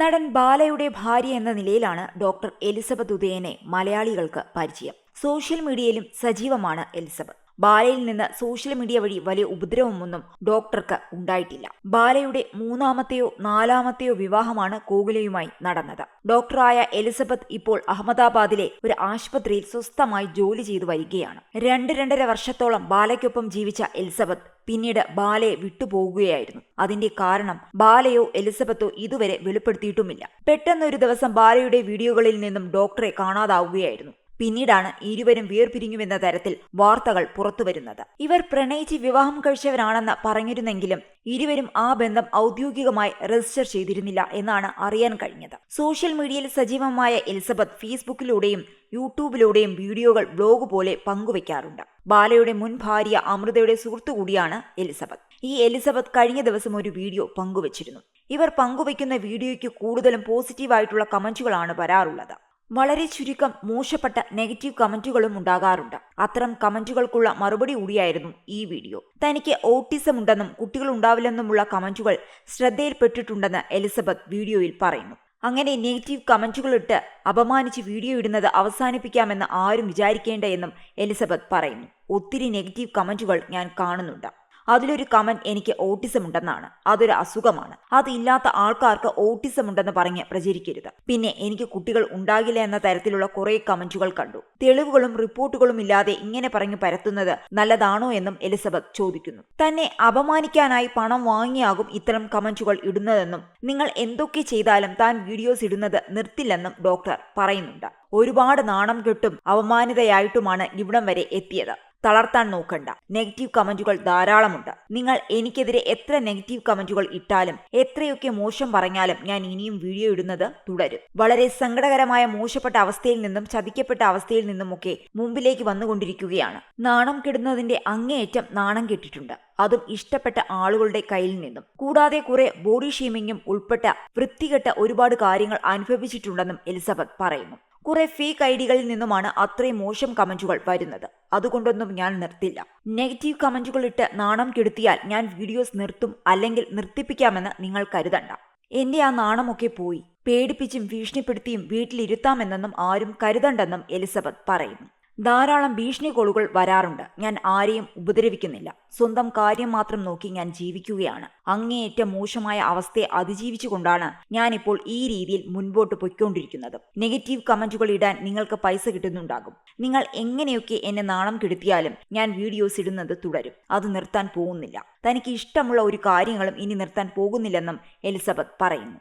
നടൻ ബാലയുടെ ഭാര്യ എന്ന നിലയിലാണ് ഡോക്ടർ എലിസബത്ത് ഉദയനെ മലയാളികൾക്ക് പരിചയം. സോഷ്യൽ മീഡിയയിലും സജീവമാണ് എലിസബത്ത്. ബാലയിൽ നിന്ന് സോഷ്യൽ മീഡിയ വഴി വലിയ ഉപദ്രവമൊന്നും ഡോക്ടർക്ക് ഉണ്ടായിട്ടില്ല. ബാലയുടെ മൂന്നാമത്തെയോ നാലാമത്തെയോ വിവാഹമാണ് കോകുലയുമായി നടന്നത്. ഡോക്ടറായ എലിസബത്ത് ഇപ്പോൾ അഹമ്മദാബാദിലെ ഒരു ആശുപത്രിയിൽ സ്വസ്ഥമായി ജോലി ചെയ്തു വരികയാണ്. രണ്ട് രണ്ടര വർഷത്തോളം ബാലയ്ക്കൊപ്പം ജീവിച്ച എലിസബത്ത് പിന്നീട് ബാലയെ വിട്ടുപോകുകയായിരുന്നു. അതിന്റെ കാരണം ബാലയോ എലിസബത്തോ ഇതുവരെ വെളിപ്പെടുത്തിയിട്ടുമില്ല. പെട്ടെന്നൊരു ദിവസം ബാലയുടെ വീഡിയോകളിൽ നിന്നും ഡോക്ടറെ കാണാതാവുകയായിരുന്നു. പിന്നീടാണ് ഇരുവരും വേർപിരിഞ്ഞുവെന്ന തരത്തിൽ വാർത്തകൾ പുറത്തുവരുന്നത്. ഇവർ പ്രണയിച്ച് വിവാഹം കഴിച്ചവരാണെന്ന് പറഞ്ഞിരുന്നെങ്കിലും ഇരുവരും ആ ബന്ധം ഔദ്യോഗികമായി രജിസ്റ്റർ ചെയ്തിരുന്നില്ല എന്നാണ് അറിയാൻ കഴിഞ്ഞത്. സോഷ്യൽ മീഡിയയിൽ സജീവമായ എലിസബത്ത് ഫേസ്ബുക്കിലൂടെയും യൂട്യൂബിലൂടെയും വീഡിയോകൾ ബ്ലോഗ് പോലെ പങ്കുവയ്ക്കാറുണ്ട് ബാലയുടെ മുൻ ഭാര്യ അമൃതയുടെ സുഹൃത്തു കൂടിയാണ് എലിസബത്ത്. ഈ എലിസബത്ത് കഴിഞ്ഞ ദിവസം ഒരു വീഡിയോ പങ്കുവച്ചിരുന്നു. ഇവർ പങ്കുവയ്ക്കുന്ന വീഡിയോയ്ക്ക് കൂടുതലും പോസിറ്റീവായിട്ടുള്ള കമന്റുകളാണ് വരാറുള്ളത്. വളരെ ചുരുക്കം മോശപ്പെട്ട നെഗറ്റീവ് കമന്റുകളും ഉണ്ടാകാറുണ്ട്. അത്തരം കമന്റുകൾക്കുള്ള മറുപടി കൂടിയായിരുന്നു ഈ വീഡിയോ. തനിക്ക് ഓട്ടിസം ഉണ്ടെന്നും കുട്ടികൾ ഉണ്ടാവില്ലെന്നുമുള്ള കമന്റുകൾ ശ്രദ്ധയിൽപ്പെട്ടിട്ടുണ്ടെന്ന് എലിസബത്ത് വീഡിയോയിൽ പറയുന്നു. അങ്ങനെ നെഗറ്റീവ് കമന്റുകൾ ഇട്ട് അപമാനിച്ച് വീഡിയോ ഇടുന്നത് അവസാനിപ്പിക്കാമെന്ന് ആരും വിചാരിക്കേണ്ട എന്നും എലിസബത്ത് പറയുന്നു. ഒത്തിരി നെഗറ്റീവ് കമന്റുകൾ ഞാൻ കാണുന്നുണ്ട്. അതിലൊരു കമന്റ് എനിക്ക് ഓട്ടിസം ഉണ്ടെന്നാണ് അതൊരു അസുഖമാണ്. അതില്ലാത്ത ആൾക്കാർക്ക് ഓട്ടിസം ഉണ്ടെന്ന് പറഞ്ഞ് പ്രചരിക്കരുത്. പിന്നെ എനിക്ക് കുട്ടികൾ ഉണ്ടാകില്ല എന്ന തരത്തിലുള്ള കുറെ കമന്റുകൾ കണ്ടു. തെളിവുകളും റിപ്പോർട്ടുകളും ഇല്ലാതെ ഇങ്ങനെ പറഞ്ഞു പരത്തുന്നത് നല്ലതാണോ എന്നും എലിസബത്ത് ചോദിക്കുന്നു. തന്നെ അപമാനിക്കാനായി പണം വാങ്ങിയാകും ഇത്തരം കമന്റുകൾ ഇടുന്നതെന്നും നിങ്ങൾ എന്തൊക്കെ ചെയ്താലും താൻ വീഡിയോസ് ഇടുന്നത് നിർത്തില്ലെന്നും ഡോക്ടർ പറയുന്നുണ്ട്. ഒരുപാട് നാണം കെട്ടും അവമാനിതയായിട്ടുമാണ് ഇവിടം വരെ എത്തിയത്. തളർത്താൻ നോക്കണ്ട. നെഗറ്റീവ് കമന്റുകൾ ധാരാളമുണ്ട്. നിങ്ങൾ എനിക്കെതിരെ എത്ര നെഗറ്റീവ് കമന്റുകൾ ഇട്ടാലും എത്രയൊക്കെ മോശം പറഞ്ഞാലും ഞാൻ ഇനിയും വീഡിയോ ഇടുന്നത് തുടരും. വളരെ സങ്കടകരമായ മോശപ്പെട്ട അവസ്ഥയിൽ നിന്നും ചതിക്കപ്പെട്ട അവസ്ഥയിൽ നിന്നുമൊക്കെ മുമ്പിലേക്ക് വന്നുകൊണ്ടിരിക്കുകയാണ്. നാണം കെടുന്നതിന്റെ അങ്ങേയറ്റം നാണം കെട്ടിട്ടുണ്ട്. അതും ഇഷ്ടപ്പെട്ട ആളുകളുടെ കയ്യിൽ നിന്നും. കൂടാതെ കുറെ ബോഡി ഷീമിങ്ങും ഉൾപ്പെട്ട വൃത്തികെട്ട ഒരുപാട് കാര്യങ്ങൾ അനുഭവിച്ചിട്ടുണ്ടെന്നും എലിസബത്ത് പറയുന്നു. കുറെ ഫേക്ക് ഐഡികളിൽ നിന്നുമാണ് അത്രയും മോശം കമന്റുകൾ വരുന്നത്. അതുകൊണ്ടൊന്നും ഞാൻ നിർത്തില്ല. നെഗറ്റീവ് കമന്റുകൾ ഇട്ട് നാണം കെടുത്തിയാൽ ഞാൻ വീഡിയോസ് നിർത്തും അല്ലെങ്കിൽ നിർത്തിപ്പിക്കാമെന്ന് നിങ്ങൾ കരുതണ്ട. എന്റെ ആ നാണമൊക്കെ പോയി. പേടിപ്പിച്ചും ഭീഷണിപ്പെടുത്തിയും വീട്ടിലിരുത്താമെന്നും ആരും കരുതണ്ടെന്നും എലിസബത്ത് പറയുന്നു. ധാരാളം ഭീഷണി കോളുകൾ വരാറുണ്ട്. ഞാൻ ആരെയും ഉപദ്രവിക്കുന്നില്ല. സ്വന്തം കാര്യം മാത്രം നോക്കി ഞാൻ ജീവിക്കുകയാണ്. അങ്ങേയറ്റം മോശമായ അവസ്ഥയെ അതിജീവിച്ചുകൊണ്ടാണ് ഞാനിപ്പോൾ ഈ രീതിയിൽ മുൻപോട്ട് പൊയ്ക്കൊണ്ടിരിക്കുന്നത്. നെഗറ്റീവ് കമന്റുകൾ ഇടാൻ നിങ്ങൾക്ക് പൈസ കിട്ടുന്നുണ്ടാകും. നിങ്ങൾ എങ്ങനെയൊക്കെ എന്നെ നാണം കെടുത്തിയാലും ഞാൻ വീഡിയോസ് ഇടുന്നത് തുടരും. അത് നിർത്താൻ പോകുന്നില്ല. തനിക്ക് ഇഷ്ടമുള്ള ഒരു കാര്യങ്ങളും ഇനി നിർത്താൻ പോകുന്നില്ലെന്നും എലിസബത്ത് പറയുന്നു.